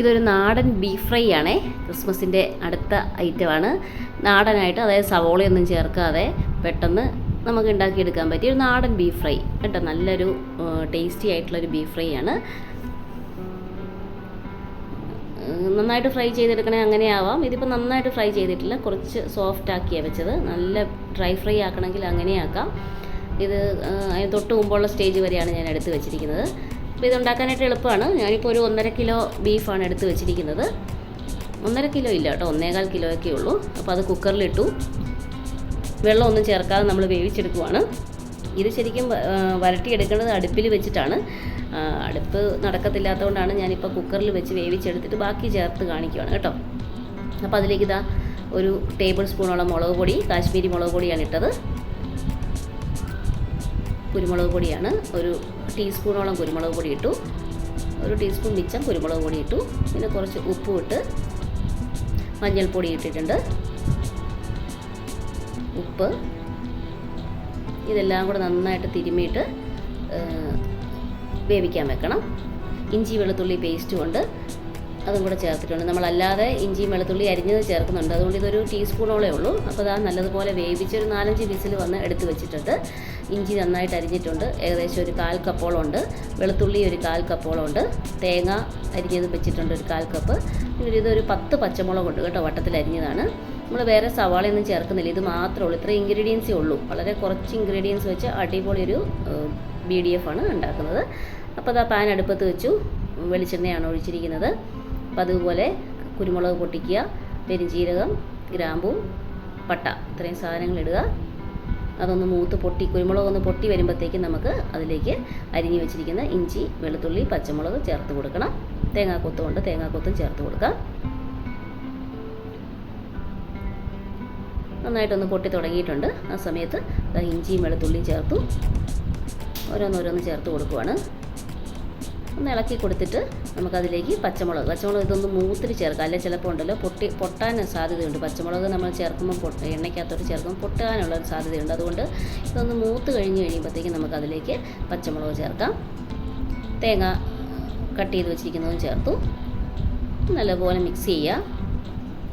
ഇതൊരു നാടൻ beef fry ആണേ. ക്രിസ്മസിന്റെ അടുത്ത ഐറ്റമാണ് നാടനായിട്ട് അതായത് സവോളയൊന്നും ചേർക്കാതെ പെട്ടെന്ന് നമുക്ക് ഉണ്ടാക്കിയെടുക്കാൻ പറ്റിയ ഒരു നാടൻ ബീഫ് ഫ്രൈ കേട്ടോ നല്ലൊരു ടേസ്റ്റി ആയിട്ടുള്ളൊരു ബീഫ് ഫ്രൈ ആണ്. നന്നായിട്ട് ഫ്രൈ ചെയ്തെടുക്കണേ അങ്ങനെ ആവാം ഇതിപ്പോൾ നന്നായിട്ട് ഫ്രൈ ചെയ്തിട്ടില്ല. കുറച്ച് സോഫ്റ്റ് ആക്കിയാണ് വെച്ചത്. നല്ല ഡ്രൈ ഫ്രൈ ആക്കണമെങ്കിൽ അങ്ങനെ ആക്കാം ഇത് അതിന് തൊട്ട് മുമ്പുള്ള സ്റ്റേജ് വരെയാണ് ഞാൻ എടുത്ത് വെച്ചിരിക്കുന്നത്. അപ്പോൾ ഇതുണ്ടാക്കാനായിട്ട് എളുപ്പമാണ്. ഞാനിപ്പോൾ ഒരു ഒന്നര കിലോ ബീഫാണ് എടുത്ത് വെച്ചിരിക്കുന്നത്. ഒന്നര കിലോ ഇല്ല കേട്ടോ ഒന്നേകാൽ കിലോയൊക്കെ ഉള്ളൂ. അപ്പോൾ അത് കുക്കറിലിട്ടു. വെള്ളമൊന്നും ചേർക്കാതെ നമ്മൾ വേവിച്ചെടുക്കുവാണ്. ഇത് ശരിക്കും വരട്ടിയെടുക്കേണ്ടത് അടുപ്പിൽ വെച്ചിട്ടാണ്. അടുപ്പ് നടക്കത്തില്ലാത്തതുകൊണ്ടാണ് ഞാനിപ്പോൾ കുക്കറിൽ വെച്ച് വേവിച്ചെടുത്തിട്ട് ബാക്കി ചേർത്ത് കാണിക്കുവാണ് കേട്ടോ. അപ്പോൾ അതിലേക്ക് ഇതാ ഒരു ടേബിൾ സ്പൂണോളം മുളക് പൊടി കാശ്മീരി മുളക് പൊടിയാണ് ഇട്ടത്. കുരുമുളക് പൊടിയാണ്. ഒരു ടീസ്പൂണോളം കുരുമുളക് പൊടി ഇട്ടു ഒരു ടീസ്പൂൺ മിച്ചം കുരുമുളക് പൊടി ഇട്ടു പിന്നെ കുറച്ച് ഉപ്പും ഇട്ട് മഞ്ഞൾപ്പൊടി ഇട്ടിട്ടുണ്ട്. ഉപ്പ്. ഇതെല്ലാം കൂടെ നന്നായിട്ട് തിരുമ്മിയിട്ട് വേവിക്കാൻ വെക്കണം. ഇഞ്ചി വെളുത്തുള്ളി പേസ്റ്റ് ഉണ്ട്. അതും കൂടെ ചേർത്തിട്ടുണ്ട്. നമ്മളല്ലാതെ ഇഞ്ചിയും വെളുത്തുള്ളി അരിഞ്ഞത് ചേർക്കുന്നുണ്ട്. അതുകൊണ്ട് ഇതൊരു ടീസ്പൂണോളേ ഉള്ളൂ. അപ്പോൾ അത് നല്ലതുപോലെ വേവിച്ച് ഒരു നാലഞ്ച് വിസിൽ വന്ന് എടുത്ത് വെച്ചിട്ടുണ്ട്. ഇഞ്ചി നന്നായിട്ട് അരിഞ്ഞിട്ടുണ്ട്. ഏകദേശം ഒരു കാൽ കപ്പോളം ഉണ്ട് വെളുത്തുള്ളി ഒരു കാൽ കപ്പോളം ഉണ്ട് തേങ്ങ അരിഞ്ഞത് വെച്ചിട്ടുണ്ട് ഒരു കാൽ കപ്പ്. പിന്നെ ഇതൊരു പത്ത് പച്ചമുളക് ഉണ്ട് കേട്ടോ വട്ടത്തിൽ അരിഞ്ഞതാണ്. നമ്മൾ വേറെ സവാളയൊന്നും ചേർക്കുന്നില്ല. ഇത് മാത്രമേ ഉള്ളൂ. ഇത്ര ഇൻഗ്രീഡിയൻസേ ഉള്ളൂ. വളരെ കുറച്ച് ഇൻഗ്രീഡിയൻസ് വെച്ച് അടിപൊളി ഒരു ബി ഡി എഫ് ആണ് ഉണ്ടാക്കുന്നത്. അപ്പോൾ അത് ആ പാൻ അടുപ്പത്ത് വെച്ചു. വെളിച്ചെണ്ണയാണ് ഒഴിച്ചിരിക്കുന്നത്. അപ്പോൾ അതുപോലെ കുരുമുളക് പൊട്ടിക്കുക പെരുംജീരകം ഗ്രാമ്പും പട്ട ഇത്രയും സാധനങ്ങൾ ഇടുക. അതൊന്ന് മൂത്ത് പൊട്ടി കുരുമുളക് ഒന്ന് പൊട്ടി വരുമ്പോഴത്തേക്കും നമുക്ക് അതിലേക്ക് അരിഞ്ഞു വെച്ചിരിക്കുന്ന ഇഞ്ചി വെളുത്തുള്ളി പച്ചമുളക് ചേർത്ത് കൊടുക്കണം. തേങ്ങാക്കൊത്തും ഉണ്ട് തേങ്ങാക്കൊത്തും ചേർത്ത് കൊടുക്കാം. നന്നായിട്ടൊന്ന് പൊട്ടി തുടങ്ങിയിട്ടുണ്ട്. ആ സമയത്ത് ഇഞ്ചിയും വെളുത്തുള്ളിയും ചേർത്തു. ഓരോന്നോരോന്ന് ചേർത്ത് കൊടുക്കുവാണ്. ഒന്ന് ഇളക്കി കൊടുത്തിട്ട് നമുക്കതിലേക്ക് പച്ചമുളക് പച്ചമുളക് ഇതൊന്ന് മൂത്തിരി ചേർക്കാം. അല്ലെങ്കിൽ ചിലപ്പോൾ ഉണ്ടല്ലോ പൊട്ടി പൊട്ടാൻ സാധ്യതയുണ്ട്. പച്ചമുളക് നമ്മൾ ചേർക്കുമ്പോൾ പൊട്ട എണ്ണയ്ക്കകത്തോട്ട് ചേർക്കുമ്പോൾ പൊട്ടാനുള്ള ഒരു സാധ്യതയുണ്ട്. അതുകൊണ്ട് ഇതൊന്ന് മൂത്ത് കഴിഞ്ഞ് കഴിയുമ്പോഴത്തേക്കും നമുക്കതിലേക്ക് പച്ചമുളക് ചേർക്കാം. തേങ്ങ കട്ട് ചെയ്ത് വെച്ചിരിക്കുന്നതും ചേർത്തു. നല്ലപോലെ മിക്സ് ചെയ്യുക.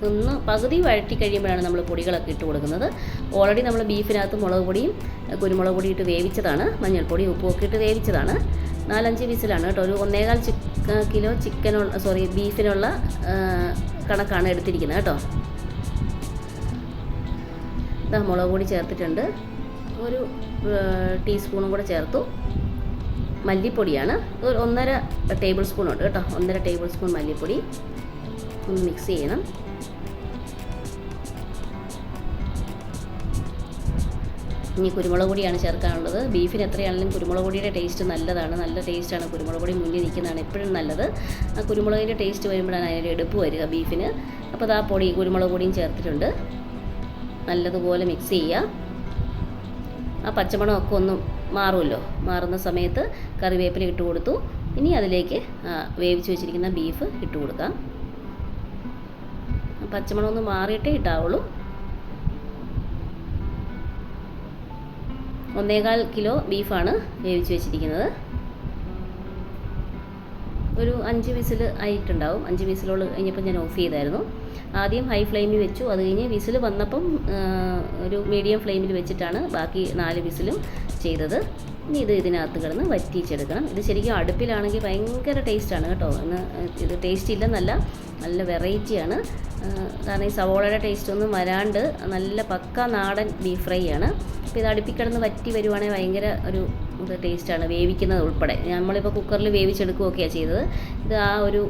ഒന്ന് പകുതി വഴറ്റി കഴിയുമ്പോഴാണ് നമ്മൾ പൊടികളൊക്കെ ഇട്ട് കൊടുക്കുന്നത്. ഓൾറെഡി നമ്മൾ ബീഫിനകത്ത് മുളക് പൊടിയും കുരുമുളക് പൊടി ഇട്ട് വേവിച്ചതാണ്. മഞ്ഞൾപ്പൊടി ഉപ്പുമൊക്കെ ഇട്ട് വേവിച്ചതാണ്. നാലഞ്ച് പീസിലാണ് കേട്ടോ. ഒരു ഒന്നേകാൽ കിലോ ചിക്കനുള്ള സോറി ബീഫിനുള്ള കണക്കാണ് എടുത്തിരിക്കുന്നത് കേട്ടോ. ഇതാ മുളക് പൊടി ചേർത്തിട്ടുണ്ട്. ഒരു ടീസ്പൂണും കൂടെ ചേർത്തു. മല്ലിപ്പൊടിയാണ്. ഒരു ഒന്നര ടേബിൾ സ്പൂൺ ഉണ്ട് കേട്ടോ. ഒന്നര ടേബിൾ സ്പൂൺ മല്ലിപ്പൊടി. ഒന്ന് മിക്സ് ചെയ്യണം. ഇനി കുരുമുളക് പൊടിയാണ് ചേർക്കാനുള്ളത്. ബീഫിന് എത്രയാണെങ്കിലും കുരുമുളക് പൊടിയുടെ ടേസ്റ്റ് നല്ലതാണ്. നല്ല ടേസ്റ്റാണ് കുരുമുളക് പൊടി മുന്നിൽ നിൽക്കുന്നതാണ് എപ്പോഴും നല്ലത്. ആ കുരുമുളകിന്റെ ടേസ്റ്റ് വരുമ്പോഴാണ് അതിന്റെ എടുപ്പ് വരിക ബീഫിന്. അപ്പോൾ അത് ആ പൊടി കുരുമുളക് പൊടിയും ചേർത്തിട്ടുണ്ട്. നല്ലതുപോലെ മിക്സ് ചെയ്യുക. ആ പച്ചമണമൊക്കെ ഒന്ന് മാറുമല്ലോ? മാറുന്ന സമയത്ത് കറിവേപ്പില ഇട്ട് കൊടുത്തു. ഇനി അതിലേക്ക് വേവിച്ച് വെച്ചിരിക്കുന്ന ബീഫ് ഇട്ട് കൊടുക്കാം. പച്ചമണം മാറിയിട്ടേ ഇട്ടാവുള്ളൂ. ഒന്നേകാൽ കിലോ ബീഫാണ് വേവിച്ച് വെച്ചിരിക്കുന്നത്. ഒരു അഞ്ച് വിസിൽ ആയിട്ടുണ്ടാവും. അഞ്ച് വിസിലോട് കഴിഞ്ഞപ്പോൾ ഞാൻ ഓഫ് ചെയ്തായിരുന്നു. ആദ്യം ഹൈ ഫ്ലെയിമിൽ വെച്ചു. അത് കഴിഞ്ഞ് വിസിൽ വന്നപ്പം ഒരു മീഡിയം ഫ്ലെയിമിൽ വെച്ചിട്ടാണ് ബാക്കി നാല് വിസിലും ചെയ്തത്. ഇനി ഇത് ഇതിനകത്ത് കിടന്ന് വറ്റിച്ചെടുക്കണം. ഇത് ശരിക്കും അടുപ്പിലാണെങ്കിൽ ഭയങ്കര ടേസ്റ്റാണ് കേട്ടോ. ഒന്ന് ഇത് ടേസ്റ്റ് ഇല്ലെന്നല്ല നല്ല വെറൈറ്റിയാണ് കാരണം ഈ സവോളയുടെ ടേസ്റ്റ് ഒന്നും വരാണ്ട് നല്ല പക്ക നാടൻ ബീഫ് ഫ്രൈ ആണ്. അപ്പോൾ ഇത് അടുപ്പിൽ കിടന്ന് വറ്റി വരുവാണെങ്കിൽ ഭയങ്കര ഒരു ടേസ്റ്റാണ് വേവിക്കുന്നത് ഉൾപ്പെടെ. നമ്മളിപ്പോൾ കുക്കറിൽ വേവിച്ചെടുക്കുകയൊക്കെയാണ് ചെയ്തത്. ഇത് ആ ഒരു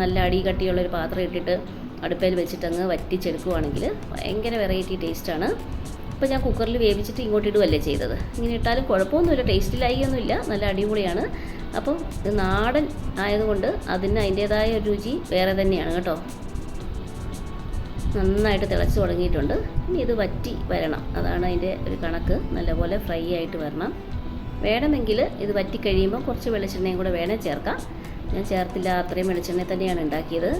നല്ല അടി കട്ടിയുള്ളൊരു പാത്രം ഇട്ടിട്ട് അടുപ്പയിൽ വെച്ചിട്ടങ്ങ് വറ്റിച്ചെടുക്കുവാണെങ്കിൽ ഭയങ്കര വെറൈറ്റി ടേസ്റ്റാണ് ഇപ്പോൾ ഞാൻ കുക്കറിൽ വേവിച്ചിട്ട് ഇങ്ങോട്ട് ഇടുകയല്ലേ ചെയ്തത്. ഇങ്ങനെ ഇട്ടാലും കുഴപ്പമൊന്നുമില്ല ടേസ്റ്റിലായിയൊന്നുമില്ല നല്ല അടിപൊളിയാണ്. അപ്പം നാടൻ ആയതുകൊണ്ട് അതിന് അതിന്റേതായ രുചി വേറെ തന്നെയാണ് കേട്ടോ. നന്നായിട്ട് തിളച്ച് തുടങ്ങിയിട്ടുണ്ട്. ഇനി ഇത് വറ്റി വരണം. അതാണ് അതിന്റെ ഒരു കണക്ക്. നല്ലപോലെ ഫ്രൈ ആയിട്ട് വരണം. വേണമെങ്കിൽ ഇത് വറ്റി കഴിയുമ്പോൾ കുറച്ച് വെളിച്ചെണ്ണയും കൂടെ വേണേൽ ചേർക്കാം. ഞാൻ ചേർത്തില്ല അത്രയും വെളിച്ചെണ്ണ തന്നെയാണ് ഉണ്ടാക്കിയത്.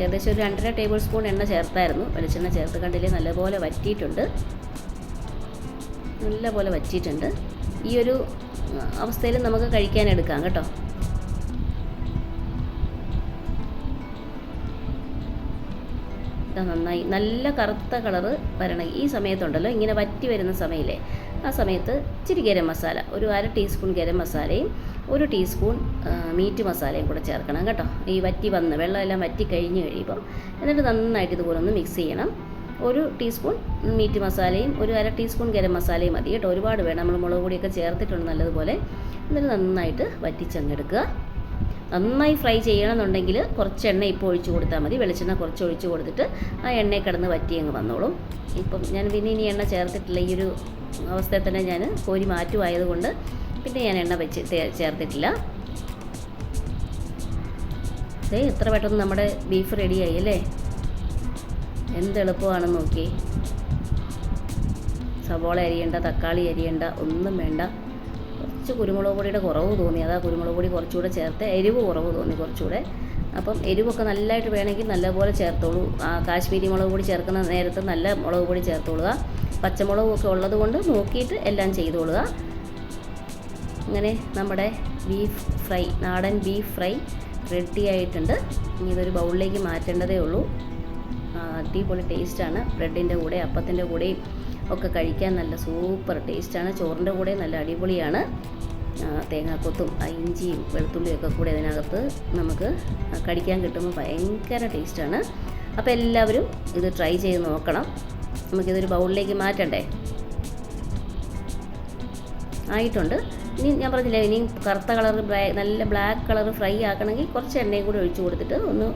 ഏകദേശം ഒരു രണ്ടര ടേബിൾ സ്പൂൺ എണ്ണ ചേർത്തായിരുന്നു. വെളിച്ചെണ്ണ ചേർത്ത് കണ്ടില്ലേ നല്ലപോലെ വറ്റിയിട്ടുണ്ട്. നല്ലപോലെ വറ്റിയിട്ടുണ്ട്. ഈ ഒരു അവസ്ഥയിൽ നമുക്ക് കഴിക്കാൻ എടുക്കാം കേട്ടോ. നന്നായി നല്ല കറുത്ത കളറ് വരണം. ഈ സമയത്തുണ്ടല്ലോ ഇങ്ങനെ വറ്റി വരുന്ന സമയമില്ലേ ആ സമയത്ത് ഇച്ചിരി ഗരം മസാല ഒരു അര ടീസ്പൂൺ ഗരം മസാലയും ഒരു ടീസ്പൂൺ മീറ്റ് മസാലയും കൂടെ ചേർക്കണം കേട്ടോ. ഈ വറ്റി വന്ന് വെള്ളമെല്ലാം വറ്റി കഴിഞ്ഞ് കഴിയുമ്പം എന്നിട്ട് നന്നായിട്ട് ഇതുപോലെ ഒന്ന് മിക്സ് ചെയ്യണം. ഒരു ടീസ്പൂൺ മീറ്റ് മസാലയും ഒരു അര ടീസ്പൂൺ ഗരം മസാലയും മതി കേട്ടോ. ഒരുപാട് വേണം. നമ്മൾ മുളക് പൊടിയൊക്കെ ചേർത്തിട്ടുണ്ട് നല്ലതുപോലെ. എന്നിട്ട് നന്നായിട്ട് വറ്റിച്ചങ്ങെടുക്കുക നന്നായി ഫ്രൈ ചെയ്യണമെന്നുണ്ടെങ്കിൽ കുറച്ച് എണ്ണ ഇപ്പോൾ ഒഴിച്ചു കൊടുത്താൽ മതി. വെളിച്ചെണ്ണ കുറച്ച് ഒഴിച്ചു കൊടുത്തിട്ട് ആ എണ്ണയിൽ കിടന്ന് വറ്റി അങ്ങ് വന്നോളും. ഇപ്പം ഞാൻ പിന്നെ ഇനി എണ്ണ ചേർത്തിട്ടില്ല. ഈ ഒരു അവസ്ഥയിൽ തന്നെ ഞാൻ കോരി മാറ്റുമായതുകൊണ്ട് പിന്നെ ഞാൻ എണ്ണ വെച്ച് ചേർത്തിട്ടില്ല. ഏ എത്ര പെട്ടെന്ന് നമ്മുടെ ബീഫ് റെഡിയായി അല്ലേ? എന്ത് എളുപ്പമാണെന്ന് നോക്കി സവോള അരിയണ്ട തക്കാളി അരിയണ്ട ഒന്നും വേണ്ട. കുറച്ച് കുരുമുളക് പൊടിയുടെ കുറവ് തോന്നി. അതാ കുരുമുളക് പൊടി കുറച്ചുകൂടെ ചേർത്ത് എരിവ് കുറവ് തോന്നി കുറച്ചുകൂടെ. അപ്പം എരിവൊക്കെ നല്ലതായിട്ട് വേണമെങ്കിൽ നല്ലപോലെ ചേർത്തോളൂ. കാശ്മീരി മുളക് പൊടി ചേർക്കുന്ന നേരത്ത് നല്ല മുളക് പൊടി ചേർത്തോളുക. പച്ചമുളകും ഒക്കെ ഉള്ളത് കൊണ്ട് നോക്കിയിട്ട് എല്ലാം ചെയ്തോളുക. അങ്ങനെ നമ്മുടെ ബീഫ് ഫ്രൈ നാടൻ ബീഫ് ഫ്രൈ റെഡി ആയിട്ടുണ്ട്. ഇനി ഇതൊരു ബൗളിലേക്ക് മാറ്റേണ്ടതേ ഉള്ളൂ. അടിപൊളി ടേസ്റ്റാണ്. ബ്രെഡിന്റെ കൂടെ അപ്പത്തിന്റെ കൂടെയും ഒക്കെ കഴിക്കാൻ നല്ല സൂപ്പർ ടേസ്റ്റാണ്. ചോറിന്റെ കൂടെ നല്ല അടിപൊളിയാണ്. തേങ്ങാക്കൊത്തും ഇഞ്ചിയും വെളുത്തുള്ളിയും ഒക്കെ കൂടെ അതിനകത്ത് നമുക്ക് കടിക്കാൻ കിട്ടുമ്പോൾ ഭയങ്കര ടേസ്റ്റാണ്. അപ്പോൾ എല്ലാവരും ഇത് ട്രൈ ചെയ്ത് നോക്കണം. നമുക്കിതൊരു ബൗളിലേക്ക് മാറ്റണ്ടേ? ആയിട്ടുണ്ട്. ഇനി ഞാൻ പറഞ്ഞില്ലേ ഇനി കറുത്ത കളർ നല്ല ബ്ലാക്ക് കളർ ഫ്രൈ ആക്കണമെങ്കിൽ കുറച്ച് എണ്ണയും കൂടി ഒഴിച്ചു കൊടുത്തിട്ട് ഒന്ന്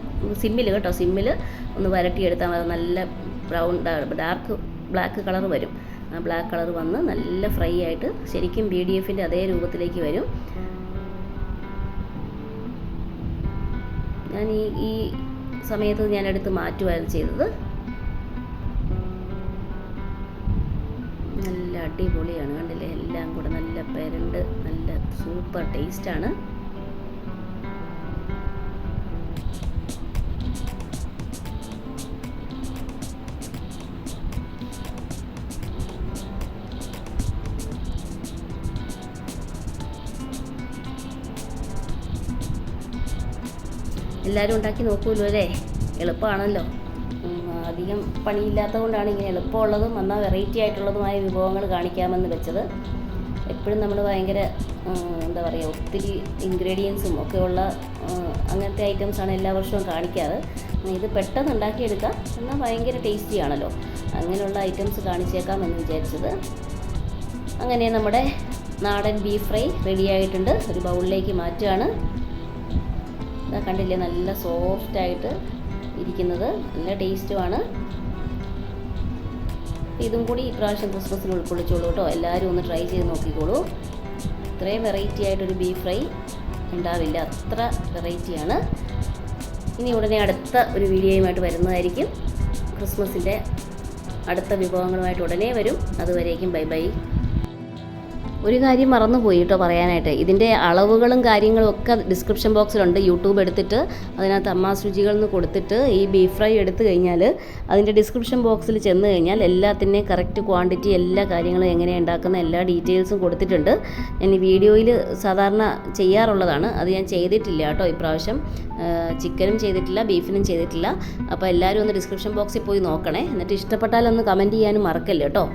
സിമ്മിൽ കേട്ടോ സിമ്മിൽ ഒന്ന് വരട്ടിയെടുത്താൽ മതി. നല്ല ബ്രൗൺ ഡാർക്ക് ബ്ലാക്ക് കളർ വരും. ആ ബ്ലാക്ക് കളർ വന്ന് നല്ല ഫ്രൈ ആയിട്ട് ശരിക്കും ബി ഡി എഫിന്റെ അതേ രൂപത്തിലേക്ക് വരും. ഞാൻ ഈ ഈ സമയത്ത് ഞാനെടുത്ത് മാറ്റുമായിരുന്നു ചെയ്തത്. നല്ല അടിപൊളിയാണ്. കണ്ടില്ലേ? എല്ലാം കൂടെ നല്ല പെരണ്ട് നല്ല സൂപ്പർ ടേസ്റ്റാണ് എല്ലാവരും ഉണ്ടാക്കി നോക്കുമല്ലോ അല്ലേ? എളുപ്പമാണല്ലോ. അധികം പണിയില്ലാത്തത് കൊണ്ടാണ് ഇങ്ങനെ എളുപ്പമുള്ളതും എന്നാൽ വെറൈറ്റി ആയിട്ടുള്ളതുമായ വിഭവങ്ങൾ കാണിക്കാമെന്ന് വെച്ചത്. എപ്പോഴും നമ്മൾ ഭയങ്കര എന്താ പറയുക ഒത്തിരി ഇൻഗ്രീഡിയൻസും ഒക്കെ ഉള്ള അങ്ങനത്തെ ഐറ്റംസാണ് എല്ലാ വർഷവും കാണിക്കാറ്. ഇത് പെട്ടെന്ന് ഉണ്ടാക്കിയെടുക്കാം. എന്നാൽ ഭയങ്കര ടേസ്റ്റി ആണല്ലോ. അങ്ങനെയുള്ള ഐറ്റംസ് കാണിച്ചേക്കാം എന്ന് വിചാരിച്ചത്. അങ്ങനെ നമ്മുടെ നാടൻ ബീഫ് ഫ്രൈ റെഡിയായിട്ടുണ്ട് ഒരു ബൗളിലേക്ക് മാറ്റുകയാണ്. കണ്ടില്ലേ നല്ല സോഫ്റ്റ് ആയിട്ട് ഇരിക്കുന്നത്. നല്ല ടേസ്റ്റുമാണ്. ഇതും കൂടി ഇപ്രാവശ്യം ക്രിസ്മസിന് ഉൾക്കൊള്ളിച്ചോളൂ കേട്ടോ. എല്ലാവരും ഒന്ന് ട്രൈ ചെയ്ത് നോക്കിക്കോളൂ. ഇത്രയും വെറൈറ്റി ആയിട്ടൊരു ബീഫ് ഫ്രൈ ഉണ്ടാവില്ല. അത്ര വെറൈറ്റിയാണ് ഇനി ഉടനെ അടുത്ത ഒരു വീഡിയോയുമായിട്ട് വരുന്നതായിരിക്കും. ക്രിസ്മസിന്റെ അടുത്ത വിഭവങ്ങളുമായിട്ട് ഉടനെ വരും. അതുവരേക്കും ബൈ ബൈ. ഒരു കാര്യം മറന്നുപോയി കേട്ടോ പറയാനായിട്ട്. ഇതിന്റെ അളവുകളും കാര്യങ്ങളും ഒക്കെ ഡിസ്ക്രിപ്ഷൻ ബോക്സിലുണ്ട് യൂട്യൂബ് എടുത്തിട്ട് അതിനകത്ത് അമ്മാസ് രുചികൾ കൊടുത്തിട്ട് ഈ ബീഫ് ഫ്രൈ എടുത്തു കഴിഞ്ഞാൽ അതിന്റെ ഡിസ്ക്രിപ്ഷൻ ബോക്സിൽ ചെന്ന് കഴിഞ്ഞാൽ എല്ലാത്തിന്റെയും കറക്റ്റ് ക്വാണ്ടിറ്റി എല്ലാ കാര്യങ്ങളും എങ്ങനെയാണ് ഉണ്ടാക്കുന്ന എല്ലാ ഡീറ്റെയിൽസും കൊടുത്തിട്ടുണ്ട്. ഞാൻ ഈ വീഡിയോയിൽ സാധാരണ ചെയ്യാറുള്ളതാണ്. അത് ഞാൻ ചെയ്തിട്ടില്ല കേട്ടോ ഇപ്രാവശ്യം. ചിക്കനും ചെയ്തിട്ടില്ല ബീഫിനും ചെയ്തിട്ടില്ല. അപ്പോൾ എല്ലാവരും ഒന്ന് ഡിസ്ക്രിപ്ഷൻ ബോക്സിൽ പോയി നോക്കണേ. എന്നിട്ട് ഇഷ്ടപ്പെട്ടാലൊന്ന് കമന്റ് ചെയ്യാനും മറക്കല്ലേ കേട്ടോ.